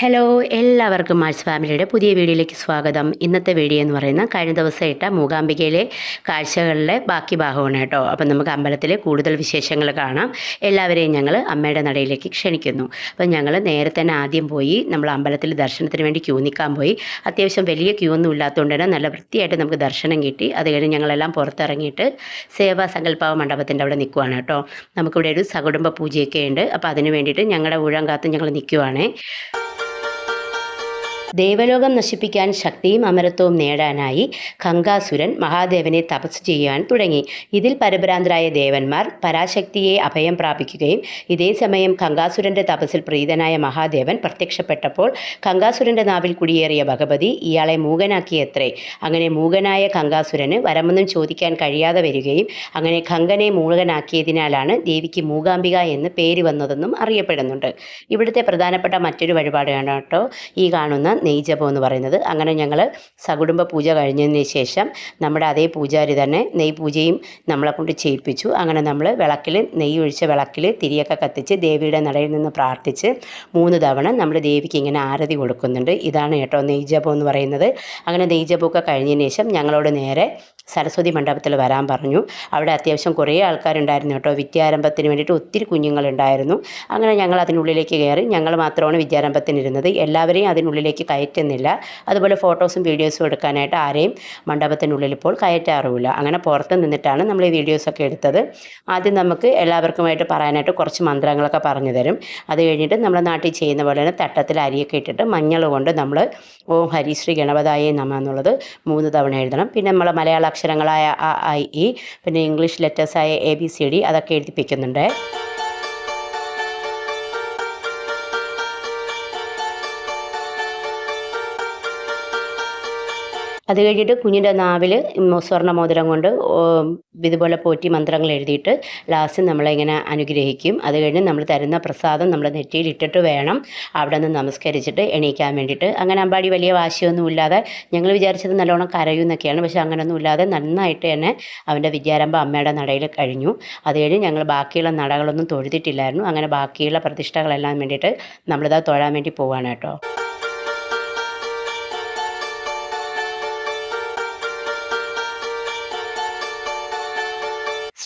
Hello എല്ലാവർക്കും Mars ഫാമിലിയുടെ പുതിയ വീഡിയോയിലേക്ക് സ്വാഗതം. ഇന്നത്തെ വീഡിയോ എന്ന് പറയുന്ന കഴിഞ്ഞ ദിവസം ഇട്ട മൂകാംബികയിലെ കാഴ്ചകളിലെ ബാക്കി ഭാഗമാണ് കേട്ടോ. അപ്പം നമുക്ക് അമ്പലത്തിലെ കൂടുതൽ വിശേഷങ്ങൾ കാണാം. എല്ലാവരെയും ഞങ്ങൾ അമ്മയുടെ നടയിലേക്ക് ക്ഷണിക്കുന്നു. അപ്പം ഞങ്ങൾ നേരെ തന്നെ ആദ്യം പോയി നമ്മൾ അമ്പലത്തിൽ ദർശനത്തിന് വേണ്ടി ക്യൂ നിൽക്കാൻ പോയി. അത്യാവശ്യം വലിയ ക്യൂ ഒന്നും ഇല്ലാത്തതുകൊണ്ട് തന്നെ നല്ല വൃത്തിയായിട്ട് നമുക്ക് ദർശനം കിട്ടി. അത് കഴിഞ്ഞ് ഞങ്ങളെല്ലാം പുറത്തിറങ്ങിയിട്ട് സേവാ സങ്കല്പാവ മണ്ഡപത്തിന്റെ അവിടെ നിൽക്കുവാണ് കേട്ടോ. നമുക്കിവിടെ ഒരു സകുടുംബ പൂജയൊക്കെ ഉണ്ട്. അപ്പോൾ അതിന് വേണ്ടിയിട്ട് ഞങ്ങളുടെ ഊഴം കാത്ത് ഞങ്ങൾ നിൽക്കുവാണേ. ദേവലോകം നശിപ്പിക്കാൻ ശക്തിയും അമരത്വവും നേടാനായി ഖങ്കാസുരൻ മഹാദേവനെ തപസ് ചെയ്യാൻ തുടങ്ങി. ഇതിൽ പരഭ്രാന്തരായ ദേവന്മാർ പരാശക്തിയെ അഭയം പ്രാപിക്കുകയും ഇതേ സമയം ഖങ്കാസുരന്റെ തപസ്സിൽ പ്രീതനായ മഹാദേവൻ പ്രത്യക്ഷപ്പെട്ടപ്പോൾ ഖങ്കാസുരന്റെ നാവിൽ കുടിയേറിയ ഭഗവതി ഇയാളെ മൂകനാക്കിയത്രേ. അങ്ങനെ മൂകനായ ഖങ്കാസുരന് വരമൊന്നും ചോദിക്കാൻ കഴിയാതെ വരികയും അങ്ങനെ ഖങ്കനെ മൂകനാക്കിയതിനാലാണ് ദേവിക്ക് മൂകാംബിക എന്ന് പേര് വന്നതെന്നും അറിയപ്പെടുന്നുണ്ട്. ഇവിടുത്തെ പ്രധാനപ്പെട്ട മറ്റൊരു വഴിപാടാണ് കേട്ടോ ഈ കാണുന്ന നെയ്ജപം എന്ന് പറയുന്നത്. അങ്ങനെ ഞങ്ങൾ സകുടുംബ പൂജ കഴിഞ്ഞതിന് ശേഷം നമ്മുടെ അതേ പൂജാരി തന്നെ നെയ് പൂജയും നമ്മളെ കൊണ്ട് ചെയ്യിപ്പിച്ചു. അങ്ങനെ നമ്മൾ വിളക്കിൽ നെയ്യ് ഒഴിച്ച വിളക്കിൽ തിരിയൊക്കെ കത്തിച്ച് ദേവിയുടെ നടയിൽ നിന്ന് പ്രാർത്ഥിച്ച് മൂന്ന് തവണ നമ്മൾ ദേവിക്ക് ഇങ്ങനെ ആരതി കൊടുക്കുന്നുണ്ട്. ഇതാണ് കേട്ടോ നെയ്ജപം എന്ന് പറയുന്നത്. അങ്ങനെ നെയ്ജപമൊക്കെ കഴിഞ്ഞതിന് ശേഷം ഞങ്ങളോട് നേരെ സരസ്വതി മണ്ഡപത്തിൽ വരാൻ പറഞ്ഞു. അവിടെ അത്യാവശ്യം കുറേ ആൾക്കാരുണ്ടായിരുന്നു കേട്ടോ. വിദ്യാരംഭത്തിന് വേണ്ടിയിട്ട് ഒത്തിരി കുഞ്ഞുങ്ങളുണ്ടായിരുന്നു. അങ്ങനെ ഞങ്ങൾ അതിനുള്ളിലേക്ക് കയറി. ഞങ്ങൾ മാത്രമാണ് വിദ്യാരംഭത്തിന് ഇരുന്നത് എല്ലാവരെയും അതിനുള്ളിലേക്ക് കയറ്റുന്നില്ല. അതുപോലെ ഫോട്ടോസും വീഡിയോസും എടുക്കാനായിട്ട് ആരെയും മണ്ഡപത്തിനുള്ളിൽ ഇപ്പോൾ കയറ്റാറുമില്ല. അങ്ങനെ പുറത്ത് നിന്നിട്ടാണ് നമ്മൾ ഈ വീഡിയോസൊക്കെ എടുത്തത്. ആദ്യം നമുക്ക് എല്ലാവർക്കുമായിട്ട് പറയാനായിട്ട് കുറച്ച് മന്ത്രങ്ങളൊക്കെ പറഞ്ഞു തരും. അത് കഴിഞ്ഞിട്ട് നമ്മുടെ നാട്ടിൽ ചെയ്യുന്ന പോലെ തന്നെ തട്ടത്തിൽ അരിയൊക്കെ ഇട്ടിട്ട് മഞ്ഞൾ കൊണ്ട് നമ്മൾ ഓം ഹരിശ്രീ ഗണപതായേ നമ എന്നുള്ളത് മൂന്ന് തവണ എഴുതണം. പിന്നെ നമ്മൾ മലയാള അക്ഷരങ്ങളായ അ ഐ ഇ പിന്നെ ഇംഗ്ലീഷ് ലെറ്റേഴ്സായ എ ബി സി ഡി അതൊക്കെ എഴുതിപ്പിക്കുന്നുണ്ട്. അത് കഴിഞ്ഞിട്ട് കുഞ്ഞിന്റെ നാവിൽ സ്വർണ മോതിരം കൊണ്ട് ഇതുപോലെ പോറ്റി മന്ത്രങ്ങൾ എഴുതിയിട്ട് ലാസ്റ്റ് നമ്മളിങ്ങനെ അനുഗ്രഹിക്കും. അത് കഴിഞ്ഞ് നമ്മൾ തരുന്ന പ്രസാദം നമ്മൾ നെറ്റിയിൽ ഇട്ടിട്ട് വേണം അവിടെ നിന്ന് നമസ്കരിച്ചിട്ട് എണീക്കാൻ വേണ്ടിയിട്ട്. അങ്ങനെ അമ്പാടി വലിയ വാശിയൊന്നും ഇല്ലാതെ ഞങ്ങൾ വിചാരിച്ചത് നല്ലോണം കരയും എന്നൊക്കെയാണ്. പക്ഷേ അങ്ങനെയൊന്നും ഇല്ലാതെ നന്നായിട്ട് തന്നെ അവന്റെ വിദ്യാരംഭ അമ്മയുടെ നടയിൽ കഴിഞ്ഞു. അത് കഴിഞ്ഞ് ഞങ്ങൾ ബാക്കിയുള്ള നടകളൊന്നും തൊഴുതിട്ടില്ലായിരുന്നു. അങ്ങനെ ബാക്കിയുള്ള പ്രതിഷ്ഠകളെല്ലാം വേണ്ടിയിട്ട് നമ്മളിതാ തൊഴാൻ വേണ്ടി പോവാണ് കേട്ടോ.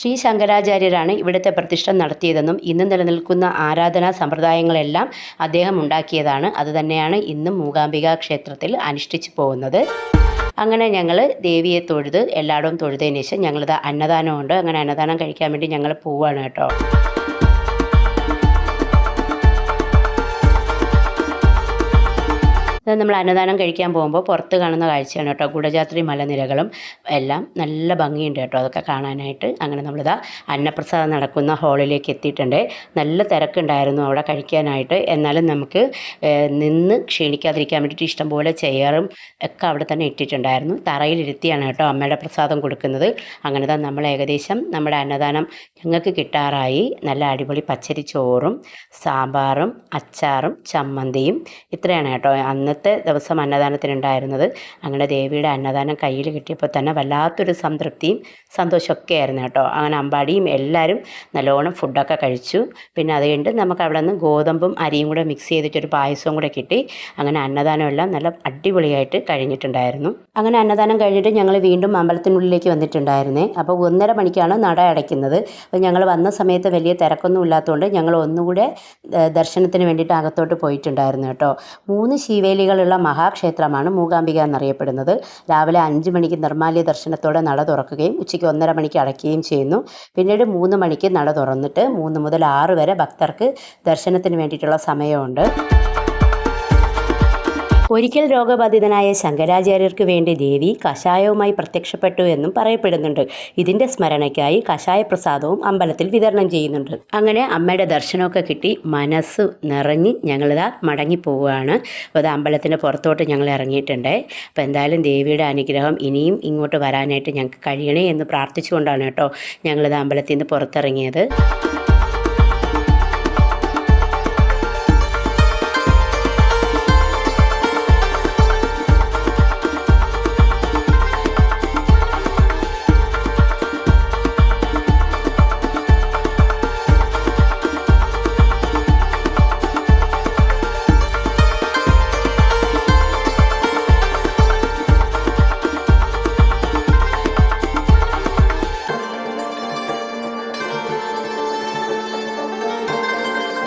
ശ്രീ ശങ്കരാചാര്യരാണ് ഇവിടുത്തെ പ്രതിഷ്ഠ നടത്തിയതെന്നും ഇന്ന് നിലനിൽക്കുന്ന ആരാധനാ സമ്പ്രദായങ്ങളെല്ലാം അദ്ദേഹം ഉണ്ടാക്കിയതാണ്. അതുതന്നെയാണ് ഇന്നും മൂകാംബിക ക്ഷേത്രത്തിൽ അനുഷ്ഠിച്ചു പോകുന്നത്. അങ്ങനെ ഞങ്ങൾ ദേവിയെ തൊഴുത് എല്ലായിടവും തൊഴുതതിന് ശേഷം ഞങ്ങളിത് അന്നദാനമുണ്ട് അങ്ങനെ അന്നദാനം കഴിക്കാൻ വേണ്ടി ഞങ്ങൾ പോവുകയാണ് കേട്ടോ. ഇത് നമ്മൾ അന്നദാനം കഴിക്കാൻ പോകുമ്പോൾ പുറത്ത് കാണുന്ന കാഴ്ചയാണ് കേട്ടോ. ഗുഡജാത്രി മലനിരകളും എല്ലാം നല്ല ഭംഗിയുണ്ട് കേട്ടോ. അതൊക്കെ കാണാനായിട്ട് അങ്ങനെ നമ്മളിതാ അന്നപ്രസാദം നടക്കുന്ന ഹാളിലേക്ക് എത്തിയിട്ടുണ്ട്. നല്ല തിരക്കുണ്ടായിരുന്നു അവിടെ കഴിക്കാനായിട്ട്. എന്നാലും നമുക്ക് നിന്ന് ക്ഷീണിക്കാതിരിക്കാൻ വേണ്ടിയിട്ട് ഇഷ്ടംപോലെ ചെയറും ഒക്കെ അവിടെ തന്നെ ഇട്ടിട്ടുണ്ടായിരുന്നു. തറയിലിരുത്തിയാണ് കേട്ടോ അമ്മയുടെ പ്രസാദം കൊടുക്കുന്നത്. അങ്ങനെ തന്നെ നമ്മൾ ഏകദേശം നമ്മുടെ അന്നദാനം ഞങ്ങൾക്ക് കിട്ടാറായി. നല്ല അടിപൊളി പച്ചരി ചോറും സാമ്പാറും അച്ചാറും ചമ്മന്തിയും ഇത്രയാണ് കേട്ടോ. അന്ന് അന്നത്തെ ദിവസം അന്നദാനത്തിനുണ്ടായിരുന്നത്. അങ്ങനെ ദേവിയുടെ അന്നദാനം കയ്യിൽ കിട്ടിയപ്പോൾ തന്നെ വല്ലാത്തൊരു സംതൃപ്തിയും സന്തോഷമൊക്കെ ആയിരുന്നു കേട്ടോ. അങ്ങനെ അമ്പാടിയും എല്ലാവരും നല്ലോണം ഫുഡൊക്കെ കഴിച്ചു. പിന്നെ അത് കഴിഞ്ഞിട്ട് നമുക്ക് അവിടെ നിന്ന് ഗോതമ്പും അരിയും കൂടെ മിക്സ് ചെയ്തിട്ടൊരു പായസവും കൂടെ കിട്ടി. അങ്ങനെ അന്നദാനം എല്ലാം നല്ല അടിപൊളിയായിട്ട് കഴിഞ്ഞിട്ടുണ്ടായിരുന്നു. അങ്ങനെ അന്നദാനം കഴിഞ്ഞിട്ട് ഞങ്ങൾ വീണ്ടും അമ്പലത്തിനുള്ളിലേക്ക് വന്നിട്ടുണ്ടായിരുന്നേ. അപ്പോൾ ഒന്നര മണിക്കാണ് നട അടയ്ക്കുന്നത്. അപ്പോൾ ഞങ്ങൾ വന്ന സമയത്ത് വലിയ തിരക്കൊന്നും ഇല്ലാത്തതുകൊണ്ട് ഞങ്ങൾ ഒന്നുകൂടെ ദർശനത്തിന് വേണ്ടിയിട്ട് അകത്തോട്ട് പോയിട്ടുണ്ടായിരുന്നു കേട്ടോ. മൂന്ന് ശിവേലി ശക്തികളുള്ള മഹാക്ഷേത്രമാണ് മൂകാംബിക എന്നറിയപ്പെടുന്നത്. രാവിലെ അഞ്ച് മണിക്ക് നിർമാല്യ ദർശനത്തോടെ നട തുറക്കുകയും ഉച്ചയ്ക്ക് ഒന്നര മണിക്ക് അടയ്ക്കുകയും ചെയ്യുന്നു. പിന്നീട് മൂന്ന് മണിക്ക് നട തുറന്നിട്ട് മൂന്ന് മുതൽ ആറ് വരെ ഭക്തർക്ക് ദർശനത്തിന് വേണ്ടിയിട്ടുള്ള സമയമുണ്ട്. ഒരിക്കൽ രോഗബാധിതനായ ശങ്കരാചാര്യർക്ക് വേണ്ടി ദേവി കഷായവുമായി പ്രത്യക്ഷപ്പെട്ടു എന്നും പറയപ്പെടുന്നുണ്ട്. ഇതിന്റെ സ്മരണയ്ക്കായി കഷായ പ്രസാദവും അമ്പലത്തിൽ വിതരണം ചെയ്യുന്നുണ്ട്. അങ്ങനെ അമ്മയുടെ ദർശനമൊക്കെ കിട്ടി മനസ്സ് നിറഞ്ഞ് ഞങ്ങളിതാ മടങ്ങി പോവുകയാണ് അപ്പോൾ അത് അമ്പലത്തിന്റെ പുറത്തോട്ട് ഞങ്ങൾ ഇറങ്ങിയിട്ടുണ്ട്. അപ്പോൾ എന്തായാലും ദേവിയുടെ അനുഗ്രഹം ഇനിയും ഇങ്ങോട്ട് വരാനായിട്ട് ഞങ്ങൾക്ക് കഴിയണേ എന്ന് പ്രാർത്ഥിച്ചുകൊണ്ടാണ് കേട്ടോ ഞങ്ങളിത് അമ്പലത്തിൽ നിന്ന് പുറത്തിറങ്ങിയത്.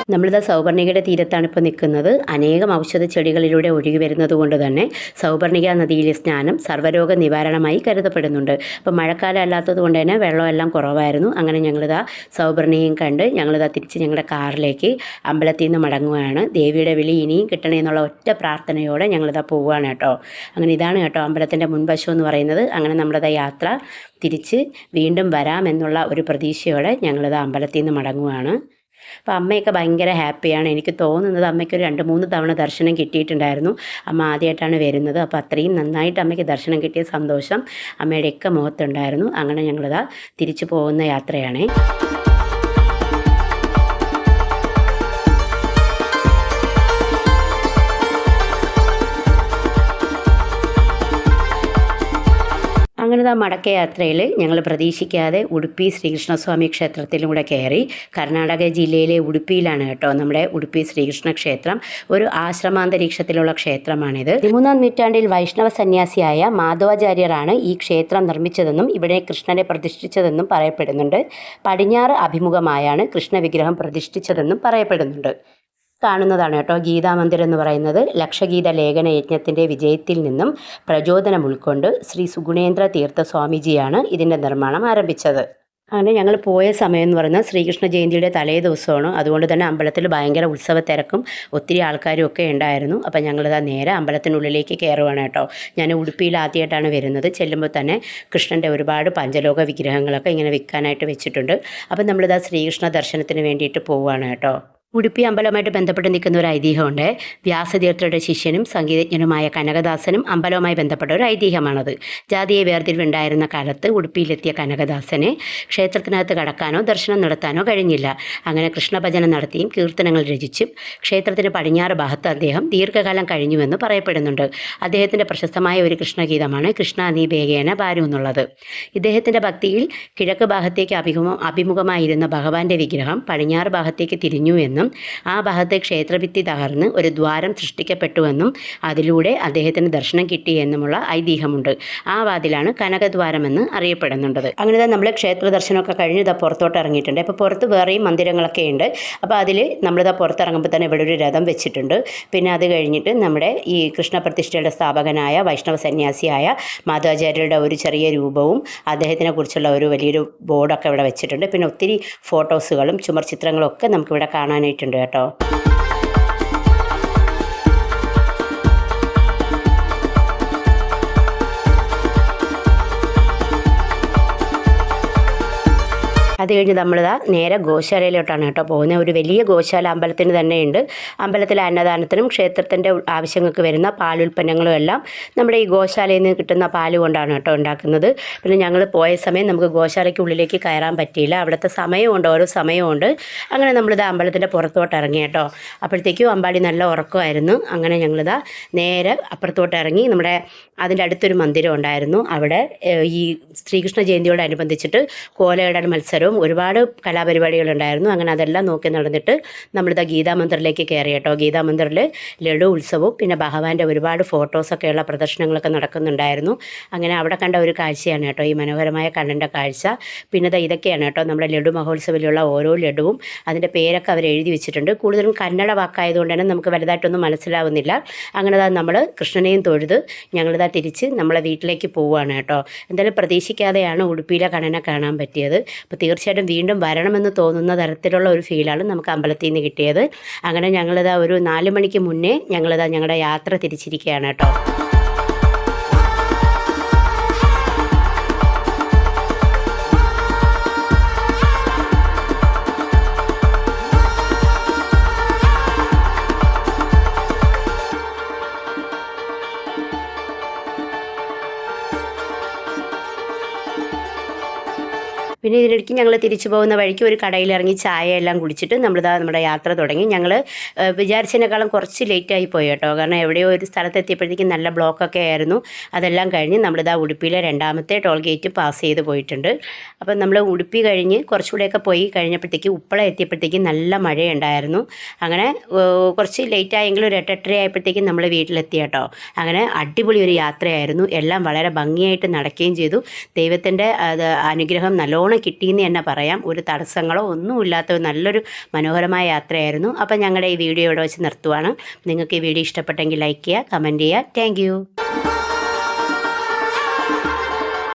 നമ്മളിതാ സൗവർണികയുടെ തീരത്താണ് ഇപ്പോൾ നിൽക്കുന്നത് അനേകം ഔഷധ ചെടികളിലൂടെ ഒഴുകി വരുന്നത് കൊണ്ട് തന്നെ സൗപർണിക നദിയിലെ സ്നാനം സർവരോഗ നിവാരണമായി കരുതപ്പെടുന്നുണ്ട്. അപ്പോൾ മഴക്കാലം അല്ലാത്തത് കൊണ്ട് തന്നെ വെള്ളമെല്ലാം കുറവായിരുന്നു. അങ്ങനെ ഞങ്ങളിതാ സൗവർണിയും കണ്ട് ഞങ്ങളിതാ തിരിച്ച് ഞങ്ങളുടെ കാറിലേക്ക് അമ്പലത്തിൽ നിന്ന് മടങ്ങുകയാണ്. ദേവിയുടെ വിളി ഇനിയും കിട്ടണേ എന്നുള്ള ഒറ്റ പ്രാർത്ഥനയോടെ ഞങ്ങളിതാ പോവുകയാണ് കേട്ടോ. അങ്ങനെ ഇതാണ് കേട്ടോ അമ്പലത്തിന്റെ മുൻവശം എന്ന് പറയുന്നത്. അങ്ങനെ നമ്മളിതാ യാത്ര തിരിച്ച് വീണ്ടും വരാമെന്നുള്ള ഒരു പ്രതീക്ഷയോടെ ഞങ്ങളിതാ അമ്പലത്തിൽ നിന്ന് മടങ്ങുകയാണ്. അപ്പോൾ അമ്മയൊക്കെ ഭയങ്കര ഹാപ്പിയാണ്. എനിക്ക് തോന്നുന്നത് അമ്മയ്ക്ക് ഒരു രണ്ട് മൂന്ന് തവണ ദർശനം കിട്ടിയിട്ടുണ്ടായിരുന്നു. അമ്മ ആദ്യമായിട്ടാണ് വരുന്നത്. അപ്പോൾ അത്രയും നന്നായിട്ട് അമ്മയ്ക്ക് ദർശനം കിട്ടിയ സന്തോഷം അമ്മയുടെയൊക്കെ മുഖത്തുണ്ടായിരുന്നു. അങ്ങനെ ഞങ്ങളിതാ തിരിച്ചു പോകുന്ന യാത്രയാണേ. അങ്ങനെ ആ മടക്കയാത്രയിൽ ഞങ്ങൾ പ്രതീക്ഷിക്കാതെ ഉടുപ്പി ശ്രീകൃഷ്ണസ്വാമി ക്ഷേത്രത്തിലൂടെ കയറി കർണാടക ജില്ലയിലെ ഉടുപ്പിയിലാണ് കേട്ടോ നമ്മുടെ ഉടുപ്പി ശ്രീകൃഷ്ണ ക്ഷേത്രം. ഒരു ആശ്രമാന്തരീക്ഷത്തിലുള്ള ക്ഷേത്രമാണിത്. പതിമൂന്നാം നൂറ്റാണ്ടിൽ വൈഷ്ണവ സന്യാസിയായ മാധവാചാര്യരാണ് ഈ ക്ഷേത്രം നിർമ്മിച്ചതെന്നും ഇവിടെ കൃഷ്ണനെ പ്രതിഷ്ഠിച്ചതെന്നും പറയപ്പെടുന്നുണ്ട്. പടിഞ്ഞാറ് അഭിമുഖമായാണ് കൃഷ്ണ വിഗ്രഹം പ്രതിഷ്ഠിച്ചതെന്നും പറയപ്പെടുന്നുണ്ട്. കാണുന്നതാണ് കേട്ടോ. ഗീതാമന്ദിർ എന്ന് പറയുന്നത് ലക്ഷഗീത ലേഖന യജ്ഞത്തിന്റെ വിജയത്തിൽ നിന്നും പ്രചോദനം ഉൾക്കൊണ്ട് ശ്രീ സുഗുണേന്ദ്ര തീർത്ഥ സ്വാമിജിയാണ് ഇതിന്റെ നിർമ്മാണം ആരംഭിച്ചത്. അങ്ങനെ ഞങ്ങൾ പോയ സമയം എന്ന് പറയുന്നത് ശ്രീകൃഷ്ണ ജയന്തിയുടെ തലേ ദിവസമാണ്. അതുകൊണ്ട് തന്നെ അമ്പലത്തിൽ ഭയങ്കര ഉത്സവ തിരക്കും ഒത്തിരി ആൾക്കാരും ഒക്കെ ഉണ്ടായിരുന്നു. അപ്പം ഞങ്ങളിതാ നേരെ അമ്പലത്തിനുള്ളിലേക്ക് കയറുവാണ് കേട്ടോ. ഞാൻ ഉടുപ്പിയിൽ ആദ്യമായിട്ടാണ് വരുന്നത്. ചെല്ലുമ്പോൾ തന്നെ കൃഷ്ണന്റെ ഒരുപാട് പഞ്ചലോക വിഗ്രഹങ്ങളൊക്കെ ഇങ്ങനെ വിൽക്കാനായിട്ട് വെച്ചിട്ടുണ്ട്. അപ്പം നമ്മളിതാ ശ്രീകൃഷ്ണ ദർശനത്തിന് വേണ്ടിയിട്ട് പോവുകയാണ് കേട്ടോ. ഉടുപ്പി അമ്പലവുമായിട്ട് ബന്ധപ്പെട്ട് നിൽക്കുന്ന ഒരു ഐതിഹ്യമുണ്ട്. വ്യാസതീർത്ഥയുടെ ശിഷ്യനും സംഗീതജ്ഞനുമായ കനകദാസനും അമ്പലവുമായി ബന്ധപ്പെട്ട ഒരു ഐതിഹ്യമാണത്. ജാതിയെ വേർതിരിവുണ്ടായിരുന്ന കാലത്ത് ഉടുപ്പിയിലെത്തിയ കനകദാസനെ ക്ഷേത്രത്തിനകത്ത് കടക്കാനോ ദർശനം നടത്താനോ കഴിഞ്ഞില്ല. അങ്ങനെ കൃഷ്ണഭജനം നടത്തിയും കീർത്തനങ്ങൾ രചിച്ചും ക്ഷേത്രത്തിന് പടിഞ്ഞാറ് ഭാഗത്ത് അദ്ദേഹം ദീർഘകാലം കഴിഞ്ഞുവെന്ന് പറയപ്പെടുന്നുണ്ട്. അദ്ദേഹത്തിന്റെ പ്രശസ്തമായ ഒരു കൃഷ്ണഗീതമാണ് കൃഷ്ണ നീ ബേഗേന പാരു എന്നുള്ളത്. ഇദ്ദേഹത്തിന്റെ ഭക്തിയിൽ കിഴക്ക് ഭാഗത്തേക്ക് അഭിമുഖം അഭിമുഖമായിരുന്ന ഭഗവാന്റെ വിഗ്രഹം പടിഞ്ഞാറ് ഭാഗത്തേക്ക് തിരിഞ്ഞു എന്നും ആ ഭാഗത്തെ ക്ഷേത്രഭിത്തി തകർന്ന് ഒരു ദ്വാരം സൃഷ്ടിക്കപ്പെട്ടുവെന്നും അതിലൂടെ അദ്ദേഹത്തിന് ദർശനം കിട്ടിയെന്നുമുള്ള ഐതിഹ്യമുണ്ട്. ആ വാതിലാണ് കനകദ്വാരമെന്ന് അറിയപ്പെടുന്നുണ്ടത്. അങ്ങനെ നമ്മൾ ക്ഷേത്ര ദർശനമൊക്കെ കഴിഞ്ഞ് ഇതാ പുറത്തോട്ട് ഇറങ്ങിയിട്ടുണ്ട് അപ്പോൾ പുറത്ത് വേറെയും മന്ദിരങ്ങളൊക്കെ ഉണ്ട്. അപ്പോൾ അതിൽ നമ്മളിതാ പുറത്തിറങ്ങുമ്പോൾ തന്നെ ഇവിടെ ഒരു രഥം വെച്ചിട്ടുണ്ട്. പിന്നെ അത് കഴിഞ്ഞിട്ട് നമ്മുടെ ഈ കൃഷ്ണപ്രതിഷ്ഠയുടെ സ്ഥാപകനായ വൈഷ്ണവ സന്യാസിയായ മാധവാചാര്യരുടെ ഒരു ചെറിയ രൂപവും അദ്ദേഹത്തിനെ കുറിച്ചുള്ള ഒരു വലിയൊരു ബോർഡൊക്കെ ഇവിടെ വെച്ചിട്ടുണ്ട്. പിന്നെ ഒത്തിരി ഫോട്ടോസുകളും ചുമർ ചിത്രങ്ങളും ഒക്കെ നമുക്കിവിടെ കാണാനായിട്ടുണ്ട് കേട്ടോ. അത് കഴിഞ്ഞ് നമ്മളിതാ നേരെ ഗോശാലയിലോട്ടാണ് കേട്ടോ പോകുന്നത് ഒരു വലിയ ഗോശാല അമ്പലത്തിന് തന്നെയുണ്ട്. അമ്പലത്തിലെ അന്നദാനത്തിനും ക്ഷേത്രത്തിന്റെ ആവശ്യങ്ങൾക്ക് വരുന്ന പാലുൽപ്പന്നങ്ങളും എല്ലാം നമ്മുടെ ഈ ഗോശാലയിൽ നിന്ന് കിട്ടുന്ന പാൽ കൊണ്ടാണ് കേട്ടോ ഉണ്ടാക്കുന്നത്. പിന്നെ ഞങ്ങൾ പോയ സമയം നമുക്ക് ഗോശാലയ്ക്ക് ഉള്ളിലേക്ക് കയറാൻ പറ്റിയില്ല. അവിടുത്തെ സമയമുണ്ട് ഓരോ സമയമുണ്ട്. അങ്ങനെ നമ്മളിത് അമ്പലത്തിന്റെ പുറത്തോട്ട് ഇറങ്ങി കേട്ടോ. അപ്പോഴത്തേക്കും അമ്പാടി നല്ല ഉറക്കമായിരുന്നു. അങ്ങനെ ഞങ്ങളിതാ നേരെ അപ്പുറത്തോട്ട് ഇറങ്ങി നമ്മുടെ അതിന്റെ അടുത്തൊരു മന്ദിരം ഉണ്ടായിരുന്നു. അവിടെ ഈ ശ്രീകൃഷ്ണ ജയന്തിയോടനുബന്ധിച്ചിട്ട് കോലയിടൽ മത്സരവും ഒരുപാട് കലാപരിപാടികളുണ്ടായിരുന്നു. അങ്ങനെ അതെല്ലാം നോക്കി നടന്നിട്ട് നമ്മളിതാ ഗീതാമന്ദിറിലേക്ക് കയറി കേട്ടോ. ഗീതാമന്ദിറിൽ ലഡു ഉത്സവവും പിന്നെ ഭഗവാന്റെ ഒരുപാട് ഫോട്ടോസൊക്കെയുള്ള പ്രദർശനങ്ങളൊക്കെ നടക്കുന്നുണ്ടായിരുന്നു. അങ്ങനെ അവിടെ കണ്ട ഒരു കാഴ്ചയാണ് കേട്ടോ. ഈ മനോഹരമായ കണ്ണന്റെ കാഴ്ച. പിന്നെ ഇതൊക്കെയാണ് കേട്ടോ. നമ്മുടെ ലഡു മഹോത്സവത്തിലുള്ള ഓരോ ലഡുവും. അതിന്റെ പേരൊക്കെ അവർ എഴുതി വെച്ചിട്ടുണ്ട്. കൂടുതലും കന്നഡ വാക്കായതുകൊണ്ട് തന്നെ നമുക്ക് വലുതായിട്ടൊന്നും മനസ്സിലാവുന്നില്ല. അങ്ങനെ നമ്മൾ കൃഷ്ണനെയും തൊഴുത് ഞങ്ങളിതാ തിരിച്ച് നമ്മളെ വീട്ടിലേക്ക് പോവുകയാണ് കേട്ടോ. എന്തായാലും പ്രതീക്ഷിക്കാതെയാണ് ഉടുപ്പിയിലെ കണ്ണനെ കാണാൻ പറ്റിയത്. അപ്പോൾ തീർച്ചയായിട്ടും വീണ്ടും വരണമെന്ന് തോന്നുന്ന തരത്തിലുള്ള ഒരു ഫീലാണ് നമുക്ക് അമ്പലത്തിൽ നിന്ന് കിട്ടിയത്. അങ്ങനെ ഞങ്ങളിതാ ഒരു നാല് മണിക്ക് മുന്നേ ഞങ്ങളിതാ ഞങ്ങളുടെ യാത്ര തിരിച്ചിരിക്കുകയാണ് കേട്ടോ. പിന്നെ ഇതിനിടയ്ക്ക് ഞങ്ങൾ തിരിച്ചു പോകുന്ന വഴിക്ക് ഒരു കടയിലിറങ്ങി ചായ എല്ലാം കുടിച്ചിട്ട് നമ്മളിതാ നമ്മുടെ യാത്ര തുടങ്ങി. ഞങ്ങൾ വിചാരിച്ചതിനേക്കാളും കുറച്ച് ലേറ്റായി പോയി കേട്ടോ. കാരണം എവിടെയോ ഒരു സ്ഥലത്ത് എത്തിയപ്പോഴത്തേക്കും നല്ല ബ്ലോക്കൊക്കെ ആയിരുന്നു. അതെല്ലാം കഴിഞ്ഞ് നമ്മളിതാ ഉടുപ്പിയിലെ രണ്ടാമത്തെ ടോൾ ഗേറ്റ് പാസ് ചെയ്ത് പോയിട്ടുണ്ട്. അപ്പം നമ്മൾ ഉടുപ്പി കഴിഞ്ഞ് കുറച്ചുകൂടെയൊക്കെ പോയി കഴിഞ്ഞപ്പോഴത്തേക്ക് ഉപ്പള എത്തിയപ്പോഴത്തേക്കും നല്ല മഴയുണ്ടായിരുന്നു. അങ്ങനെ കുറച്ച് ലേറ്റായെങ്കിലും ഒരു എട്ടെട്ടര ആയപ്പോഴത്തേക്കും നമ്മൾ വീട്ടിലെത്തി കേട്ടോ. അങ്ങനെ അടിപൊളി ഒരു യാത്രയായിരുന്നു. എല്ലാം വളരെ ഭംഗിയായിട്ട് നടക്കുകയും ചെയ്തു. ദൈവത്തിന്റെ അനുഗ്രഹം നല്ലോണം കിട്ടിയെന്ന് തന്നെ പറയാം. ഒരു തടസ്സങ്ങളോ ഒന്നുമില്ലാത്ത നല്ലൊരു മനോഹരമായ യാത്രയായിരുന്നു. അപ്പം ഞങ്ങളുടെ ഈ വീഡിയോ ഇവിടെ വെച്ച് നിർത്തുവാണ്. നിങ്ങൾക്ക് ഈ വീഡിയോ ഇഷ്ടപ്പെട്ടെങ്കിൽ ലൈക്ക് ചെയ്യുക കമന്റ് ചെയ്യുക. താങ്ക്